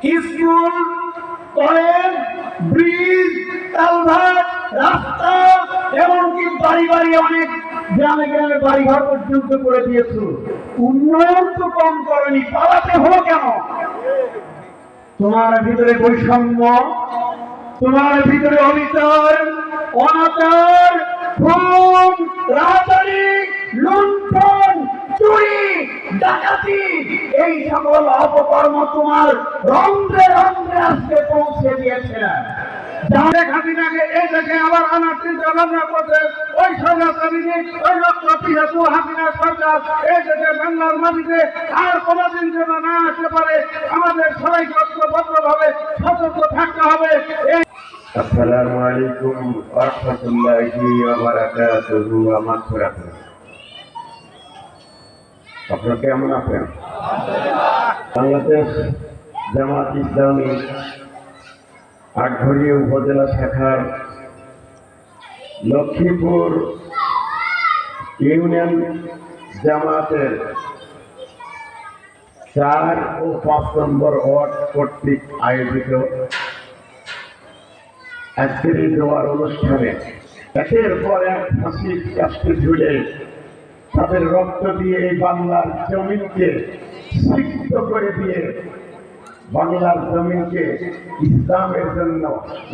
School, college, bridge, culvert, রাস্তা, এমনকি বাড়ি বাড়ি অনেক গ্রামে গ্রামে বাড়ি ঘর পর্যন্ত করে দিয়েছ। উন্নয়ন তো কম করনি, পালাতে হলো কেন? তোমার ভিতরে বৈষম্য, তোমার ভিতরে অবিচার, অনাচার, খুন রাহাজানি লুণ্ঠন চুরি, ডাকাতি, এই সকল অপকর্ম তোমার রন্ধ্রে রন্ধ্রে পৌঁছে দিয়েছে। এই আবার এই আর কোনোদিন যেন না আসতে পারে। আমাদের সবাইকে ঐক্যবদ্ধভাবে সতর্ক থাকতে হবে। আসসালামু আলাইকুম, ওয়া আপনারা কেমন আছেন? বাংলাদেশ জামাত ইসলামী আটঘরিয়া উপজেলা শাখার লক্ষ্মীপুর ইউনিয়ন জামাতের চার ও পাঁচ নম্বর ওয়ার্ড কর্তৃক আয়োজিত আজকের দেওয়ার অনুষ্ঠানে একের পর এক ফাঁসির কাষ্টে ঝুলে তাদের রক্ত দিয়ে এই বাংলার জমিনকে সিক্ত করে দিয়ে বাংলার জমিনকে ইসলামের জন্য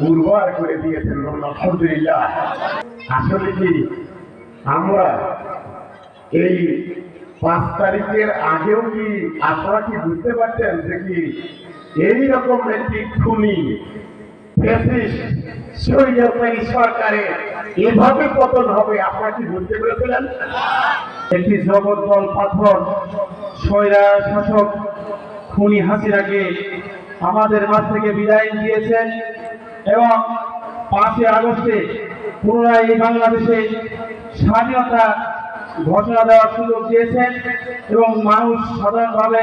উর্বর করে দিয়েছেন আলহামদুলিল্লাহ। আসলে কি, আমরা এই পাঁচ তারিখের আগেও কি আপনারা কি বুঝতে পারছেন যে কি এইরকম একটি খুনি ফ্যাসিস্ট স্বৈরাচারী সরকারের এভাবে পতন হবে, আপনারা কি বুঝতে পেরেছিলেন? একটি জগদ্দল পাথর, স্বৈরা শাসক খুনি হাসিনাকে আমাদের মাঝ থেকে বিদায় দিয়েছেন এবং পাঁচই আগস্টে পুনরায় বাংলাদেশে স্বাধীনতা ঘোষণা দেওয়ার সুযোগ দিয়েছেন এবং মানুষ সাধারণভাবে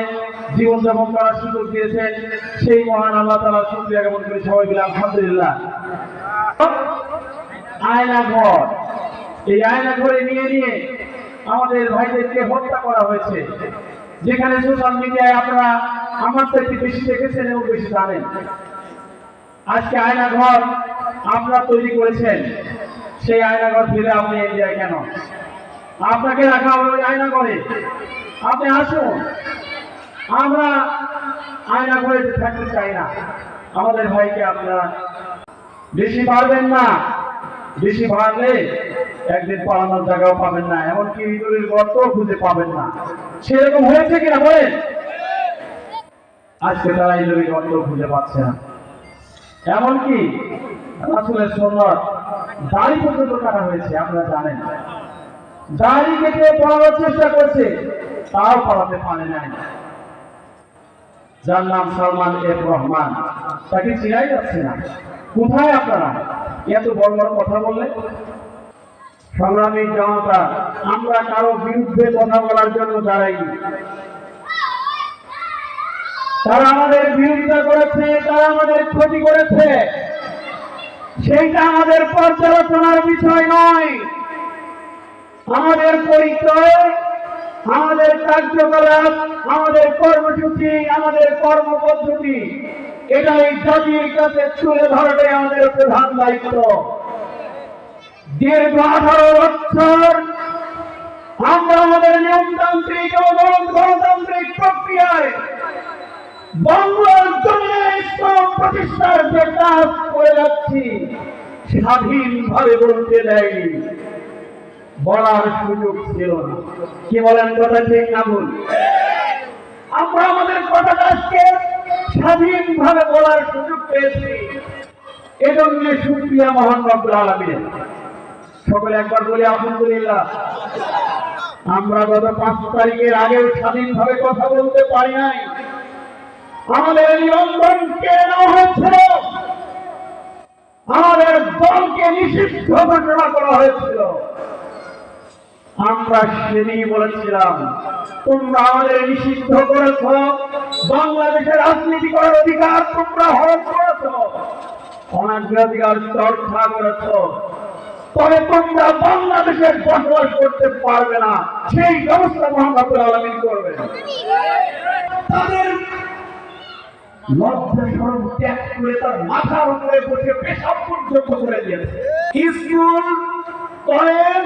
জীবনযাপন করার সুযোগ দিয়েছেন। সেই মহান আল্লাহ তালা শুক্রিয়া জ্ঞাপন করে সবাই মিলে আলহামদুলিল্লাহ। আয়না ঘর। এই আয়না ঘরে নিয়ে নিয়ে আমাদের ভাইদেরকে হত্যা করা হয়েছে। যেখানে সোশ্যাল মিডিয়ায় আপনারা আমার থেকে বেশি দেখেছেন এবং বেশি জানেন। আজকে আয়না ঘর আপনারা তৈরি করেছেন। সেই আয়না ঘর ফিরে আপনি ইন্ডিয়ায় কেন? আপনাকে রাখা হবে আয়না করে। আপনি আসুন। আমরা আয়না করে থাকতে চাই না। আমাদের ভাইকে আপনারা বেশি পারবেন না। বেশি ভাঙলে একদিন পালানোর জায়গাও পাবেন না। এমনকি ইঁদুরের গর্ত খুঁজে পাবেন না। সেরকম হয়েছে কিনা বলেন? আজকে তারা ইঁদুরের গর্ত খুঁজে পাচ্ছে না। এমনকি রাসুলের সন্ন্যত দাড়ি পর্যন্ত কাটা হয়েছে, আপনারা জানেন। দাড়ি কেটে পড়ানোর চেষ্টা করছে, তাও পড়াতে পারে নাই। যার নাম সালমান এফ রহমান, তাকে চিনাই যাচ্ছে না। কোথায় আপনারা? এত বড় বড় কথা বললে? সংগ্রামী জনতা, আমরা কারও বিরুদ্ধে কথা বলার জন্য দাঁড়াইনি। তারা আমাদের বিরোধিতা করেছে, তারা আমাদের ক্ষতি করেছে। সেইটা আমাদের পর্যালোচনার বিষয় নয়। আমাদের পরিচয়, আমাদের কার্যকলাপ, আমাদের কর্মসূচি, আমাদের কর্মপদ্ধতি, এটাই জাতির কাছে তুলে ধরাটাই আমাদের প্রধান দায়িত্ব। দীর্ঘ আঠারো বছর আমরা আমাদের নিয়মতান্ত্রিক এবং গণতান্ত্রিক প্রক্রিয়ায় বাংলার জমিনে ইসলাম প্রতিষ্ঠার যে কাজ করে যাচ্ছি, স্বাধীনভাবে বলতে দেয়নি। বলার সুযোগ ছিল না। কি বলেন কথা ঠিক না ভুল? আমরা আমাদের কথাটা আজকে স্বাধীনভাবে বলার সুযোগ পেয়েছি। এজন্য সুপ্রিয়া মহান রব্বুল আলমিনের সকলে একবার বলি, আলহামদুলিল্লাহ। আমরা গত পাঁচ তারিখের আগেও স্বাধীনভাবে কথা বলতে পারি নাই। আমাদের নিবন্ধন কে নেওয়া হয়েছিল? আমাদের দলকে নিষিদ্ধ ঘোষণা করা হয়েছিল। আমরা সেদিনই বলেছিলাম, তোমরা আমাদের নিষিদ্ধ করেছ, বাংলাদেশের রাজনীতি করার অধিকার তোমরা হরণ করেছ অনাগ্রাধিকার চর্চা করেছ। তবে তোমরা বাংলাদেশের বসবাস করতে পারবে না, সেই ব্যবস্থা মোহাম্মদ আলমিন করবে তাদের লজ্জা তার মাথার উপরে বসে পেশাব পর্যন্ত করে দিয়েছে। স্কুল, কলেজ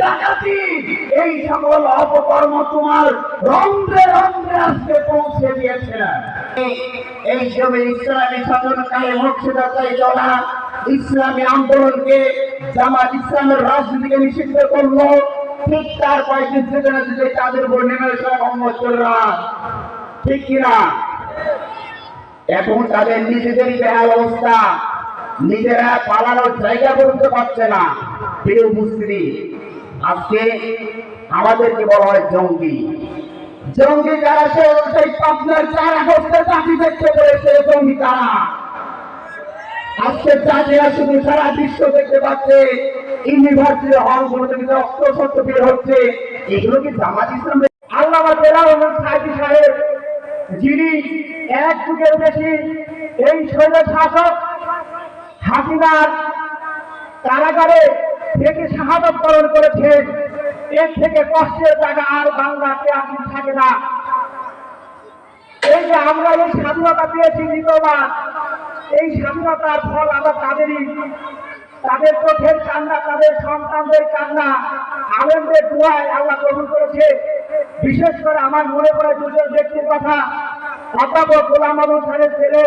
ডাকাতি। এই সকল অপকর্ম তোমার রন্ধ্রে রন্ধ্রে আজকে পৌঁছে দিয়েছে। এই সময় ইসলামী শাসনকালে মুর্শিদাবাদে চলা ইসলামী আন্দোলনকে জামাত ইসলামের রাজনীতিকে নিষিদ্ধ করল। ঠিক তার কয়েকদিন চেতনা দিতে তাদের উপর নেমে এসে ঠিক কিনা এখন তাদের নিজেদেরই বেহাল অবস্থা। নিজেরা পালানোর জায়গা করতে পারছে না। প্রিয় উপস্থিতি আজকে আমাদেরকে বলা হয় জঙ্গি। জঙ্গি যারা, সে সেই পাবনার চার আগস্টে চাকরি দেখতে পেরেছে জঙ্গি তারা। আজকে চাকরিরা শুধু সারা বিশ্ব দেখতে পাচ্ছে, ইউনিভার্সিটি হলগুলোতে কিন্তু অস্ত্র শস্ত্র বের হচ্ছে। এগুলো কি জামাত ইসলাম আল্লাহ সাহেব, যিনি এক যুগের বেশি এই শৈল শাসক হাসিনার কারাগারে থেকে শাহাদত পালন করেছেন এর থেকে কষ্টের জায়গা আর বাংলাতে আপনি থাকে না। এই যে আমরা এই স্বাধীনতা পেয়েছি নির্বাণ এই স্বাধীনতার ফল আমরা তাদেরই। তাদের চোখের কান্না, তাদের সন্তানদের কান্না আলেমদের দোয়ায় আল্লাহ কবুল করেছে। বিশেষ করে আমার মনে পড়ে দুজন ব্যক্তির কথা। অধ্যাপক গোলাম আবু সাহেব ছেলে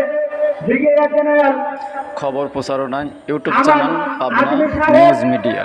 খবর প্রচারণায় YouTube channel Pabna news media.